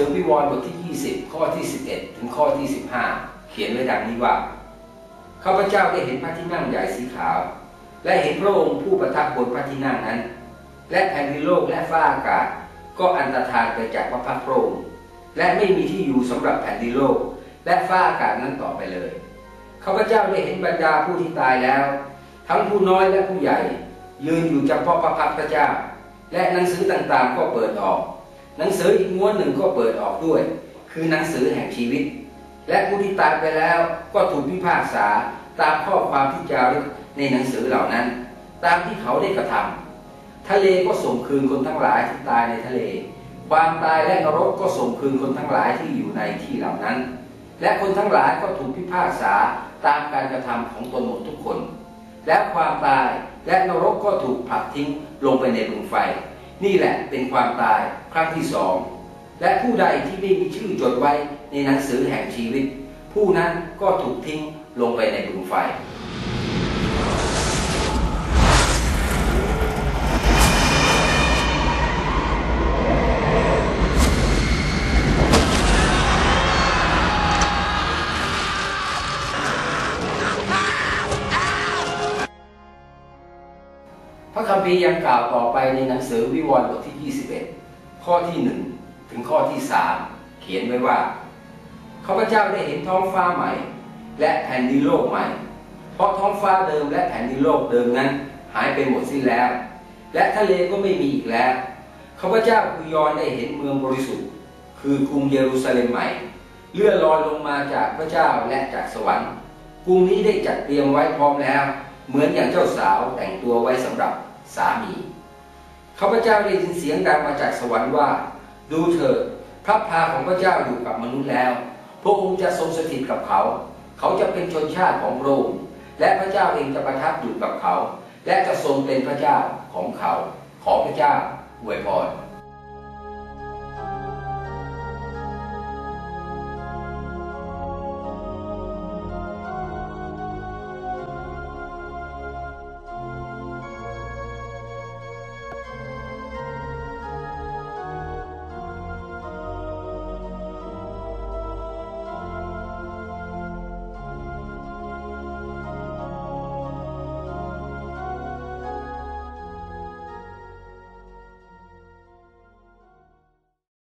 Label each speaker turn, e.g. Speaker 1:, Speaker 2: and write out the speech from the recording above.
Speaker 1: ริมวิวรณ์บทที่ 20 ข้อที่ 11 ถึงข้อที่ 15 เขียนไว้ดังนี้ว่าข้าพเจ้าได้เห็นพระที่นั่งใหญ่สีขาว และเห็นพระองค์ผู้ประทับบนพระที่นั่งนั้น และแผ่นดินโลกและฟ้าอากาศ ก็อันตรธานไปจากพระพักพระองค์และไม่มีที่อยู่สำหรับแผ่นดินโลก และฟ้าอากาศนั้นต่อไปเลยข้าพเจ้าได้เห็นบรรดาผู้ที่ตายแล้ว ทั้งผู้น้อยและผู้ใหญ่ ยืนอยู่จำเพาะพระพักพระเจ้า และหนังสือต่างๆก็เปิดออก หนังสืออีกม้วนหนึ่งก็เปิดออกด้วย คือหนังสือแห่งชีวิต และผู้ที่ตายไปแล้วก็ถูกพิพากษาตามข้อความที่จารึกในหนังสือเหล่านั้น ตามที่เขาได้กระทำทะเลก็ส่งคืนคนทั้งหลายที่ตายในทะเล ความตายและนรกก็ส่งคืนคนทั้งหลายที่อยู่ในที่เหล่านั้น และคนทั้งหลายก็ถูกพิพากษาตามการกระทำของตนหมดทุกคน และความตายและนรกก็ถูกผลักทิ้งลงไปในบึงไฟ นี่แหละเป็นความตายครั้งที่สอง และผู้ใดที่ไม่มีชื่อจดไว้ในหนังสือแห่งชีวิต ผู้นั้นก็ถูกทิ้งลงไปในบึงไฟ คัมภีร์ยังกล่าวต่อไปในหนังสือวิวรณ์บทที่ 21 ข้อที่ 1 ถึงข้อที่ 3 เขียนไว้ว่าข้าพเจ้าได้เห็นท้องฟ้าใหม่ และแผ่นดินโลกใหม่ เพราะท้องฟ้าเดิมและแผ่นดินโลกเดิมนั้น หายไปหมดสิ้นแล้ว และทะเลก็ไม่มีอีกแล้วข้าพเจ้าคือยอนได้เห็นเมืองบริสุทธิ์ คือกรุงเยรูซาเล็มใหม่ เลื่อนลอยลงมาจากพระเจ้าและจากสวรรค์กรุงนี้ได้จัดเตรียมไว้พร้อมแล้ว เหมือนอย่างเจ้าสาวแต่งตัวไว้สำหรับ สามีข้าพเจ้าได้ยินเสียงดังมาจากสวรรค์ว่า ดูเถิดพระพาของพระเจ้าอยู่กับมนุษย์แล้ว พระองค์จะทรงสถิตกับเขา เขาจะเป็นชนชาติของพระองค์และพระเจ้าเองจะประทับอยู่กับเขา และจะทรงเป็นพระเจ้าของเขา ขอพระเจ้าอวยพร